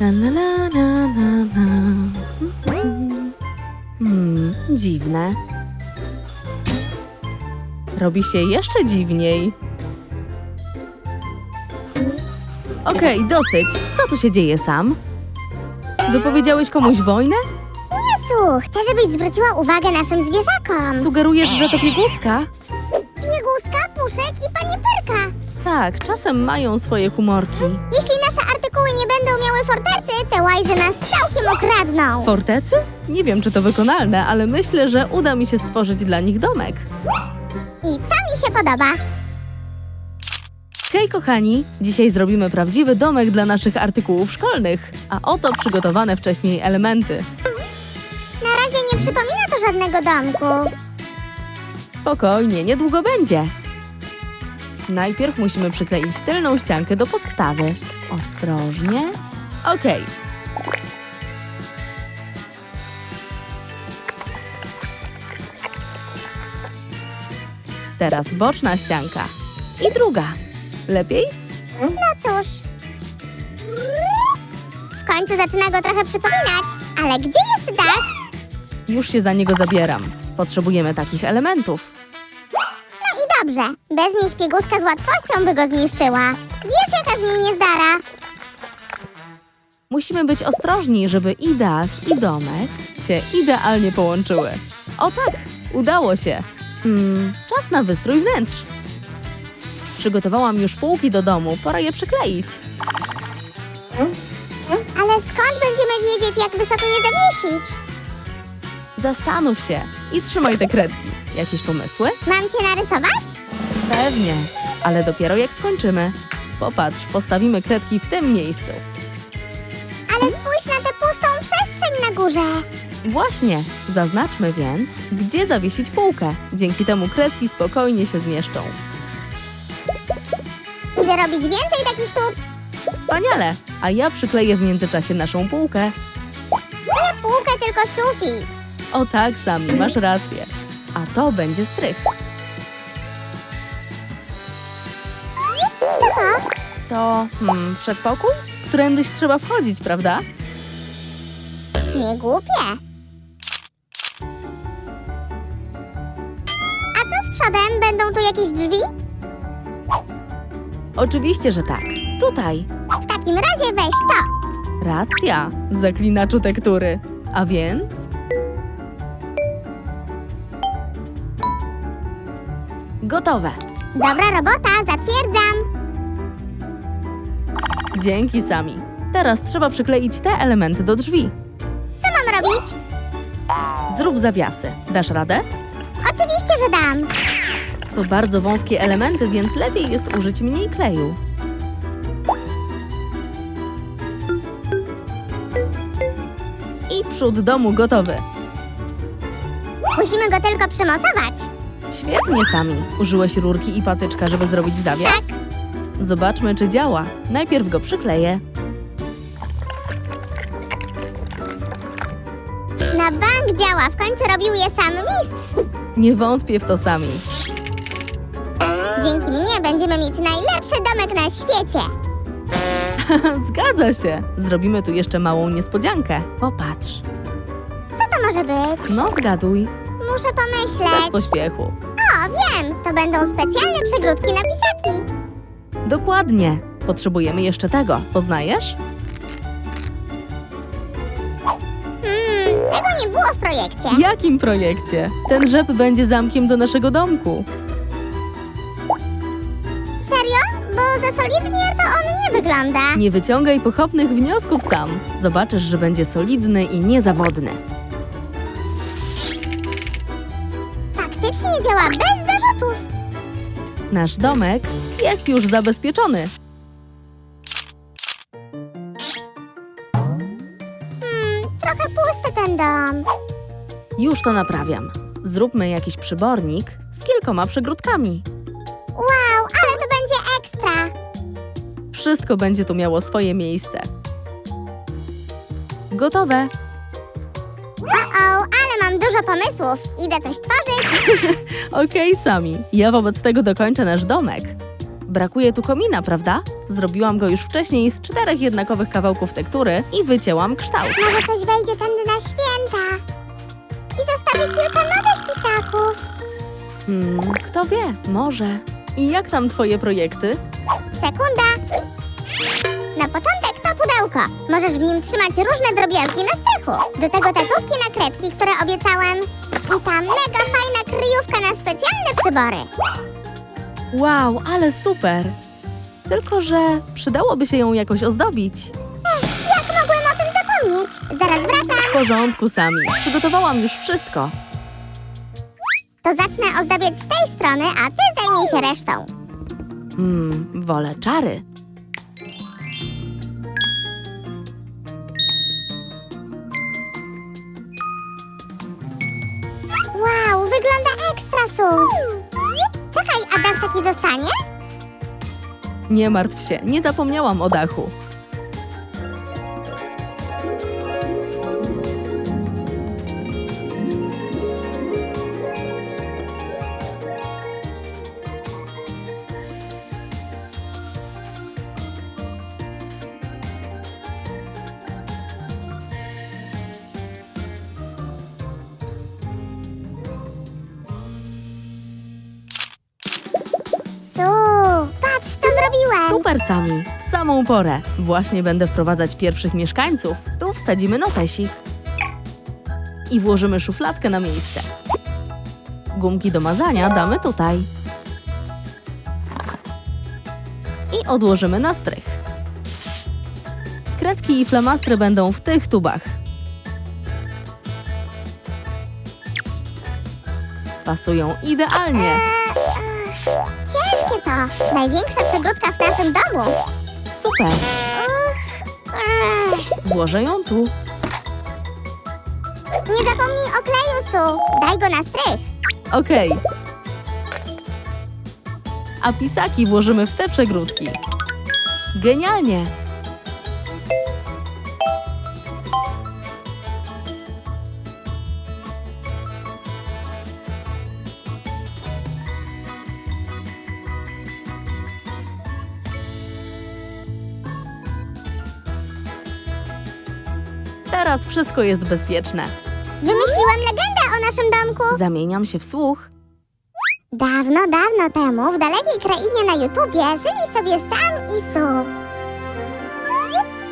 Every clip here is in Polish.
Na, na, na, na, na, na. Hmm, dziwne. Robi się jeszcze dziwniej. Okej, dosyć. Co tu się dzieje sam? Wypowiedziałeś komuś wojnę? Jezu, chcę, żebyś zwróciła uwagę naszym zwierzakom. Sugerujesz, że to pieguska? Pieguska, puszek i pani Pyrka. Tak, czasem mają swoje humorki. Fortecy, te łajzy nas całkiem okradną. Fortecy? Nie wiem, czy to wykonalne, ale myślę, że uda mi się stworzyć dla nich domek. I to mi się podoba. Hej kochani, dzisiaj zrobimy prawdziwy domek dla naszych artykułów szkolnych, a oto przygotowane wcześniej elementy. Na razie nie przypomina to żadnego domku. Spokojnie, niedługo będzie. Najpierw musimy przykleić tylną ściankę do podstawy. Ostrożnie. Okej. Teraz boczna ścianka. I druga. Lepiej? No cóż. W końcu zaczyna go trochę przypominać. Ale gdzie jest dach? Już się za niego zabieram. Potrzebujemy takich elementów. No i dobrze. Bez nich pieguska z łatwością by go zniszczyła. Wiesz, jaka z niej niezdara. Musimy być ostrożni, żeby i dach, i domek się idealnie połączyły. O tak, udało się. Hmm, czas na wystrój wnętrz. Przygotowałam już półki do domu, pora je przykleić. Ale skąd będziemy wiedzieć, jak wysoko je zawiesić? Zastanów się i trzymaj te kredki. Jakieś pomysły? Mam cię narysować? Pewnie, ale dopiero jak skończymy. Popatrz, postawimy kredki w tym miejscu. Przestrzeń na górze. Właśnie, zaznaczmy więc, gdzie zawiesić półkę. Dzięki temu kredki spokojnie się zmieszczą. Idę robić więcej takich tu. Wspaniale! A ja przykleję w międzyczasie naszą półkę. Nie półkę, tylko sufit. O tak, Sami, masz rację. A to będzie strych. Co to? To, hmm, przedpokój? Którędyś trzeba wchodzić, prawda? Nie głupie. A co z przodem? Będą tu jakieś drzwi? Oczywiście, że tak. Tutaj. W takim razie weź to. Racja, zaklinaczu tektury. A więc... Gotowe. Dobra robota, zatwierdzam. Dzięki, Sami. Teraz trzeba przykleić te elementy do drzwi. Co mam robić? Zrób zawiasy. Dasz radę? Oczywiście, że dam. To bardzo wąskie elementy, więc lepiej jest użyć mniej kleju. I przód domu gotowy. Musimy go tylko przymocować. Świetnie, Sami. Użyłeś rurki i patyczka, żeby zrobić zawias? Tak. Zobaczmy, czy działa. Najpierw go przykleję. Bank działa, w końcu robił je sam mistrz. Nie wątpię w to sami. Dzięki mnie będziemy mieć najlepszy domek na świecie. Zgadza się. Zrobimy tu jeszcze małą niespodziankę. Popatrz. Co to może być? No, zgaduj. Muszę Bez pomyśleć. pośpiechu. O, wiem, to będą specjalne przegródki na pisaki. Dokładnie. Potrzebujemy jeszcze tego. Poznajesz? Tego nie było w projekcie. Jakim projekcie? Ten rzep będzie zamkiem do naszego domku. Serio? Bo za solidnie to on nie wygląda. Nie wyciągaj pochopnych wniosków sam. Zobaczysz, że będzie solidny i niezawodny. Faktycznie działa bez zarzutów. Nasz domek jest już zabezpieczony. Dom. Już to naprawiam. Zróbmy jakiś przybornik z kilkoma przegródkami. Wow, ale to będzie ekstra. Wszystko będzie tu miało swoje miejsce. Gotowe. O-o, ale mam dużo pomysłów. Idę coś tworzyć. Okej, sami. Ja wobec tego dokończę nasz domek. Brakuje tu komina, prawda? Zrobiłam go już wcześniej z czterech jednakowych kawałków tektury i wycięłam kształt. Może coś wejdzie tędy na święta. I zostawi kilka nowych pisaków. Hmm, kto wie, może. I jak tam twoje projekty? Sekunda. Na początek to pudełko. Możesz w nim trzymać różne drobiazgi na strychu. Do tego te tubki na kredki, które obiecałem. I ta mega fajna kryjówka na specjalne przybory. Wow, ale super! Tylko, że przydałoby się ją jakoś ozdobić. Jak mogłem o tym zapomnieć? Zaraz wracam. W porządku, Sami. Przygotowałam już wszystko. To zacznę ozdabiać z tej strony, a ty zajmij się resztą. Hmm, wolę czary. Wow, wygląda ekstra su. Czekaj, a dach taki zostanie? Nie martw się, nie zapomniałam o dachu. Super, Sami. W samą porę. Właśnie będę wprowadzać pierwszych mieszkańców. Tu wsadzimy notesik. I włożymy szufladkę na miejsce. Gumki do mazania damy tutaj. I odłożymy na strych. Kredki i flamastry będą w tych tubach. Pasują idealnie. Największa przegródka w naszym domu. Super. Uch, ech. Włożę ją tu. Nie zapomnij o kleju, Su. Daj go na strych. Okej. A pisaki włożymy w te przegródki. Genialnie! Teraz wszystko jest bezpieczne. Wymyśliłem legendę o naszym domku. Zamieniam się w słuch. Dawno, dawno temu w dalekiej krainie na YouTubie żyli sobie Sam i Su.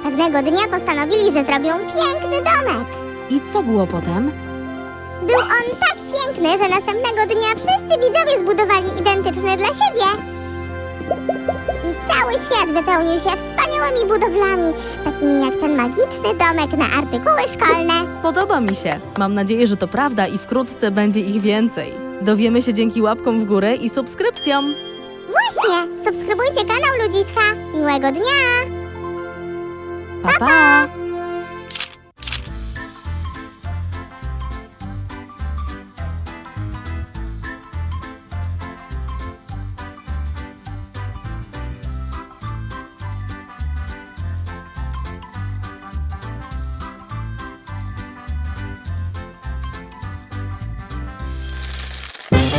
Pewnego dnia postanowili, że zrobią piękny domek. I co było potem? Był on tak piękny, że następnego dnia wszyscy widzowie zbudowali identyczny dla siebie. I cały świat wypełnił się budowlami, takimi jak ten magiczny domek na artykuły szkolne. Podoba mi się. Mam nadzieję, że to prawda i wkrótce będzie ich więcej. Dowiemy się dzięki łapkom w górę i subskrypcjom. Właśnie, subskrybujcie kanał Ludziska. Miłego dnia! Pa, pa!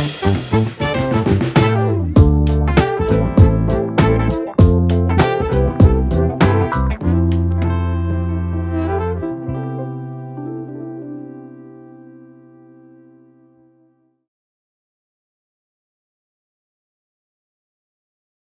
Música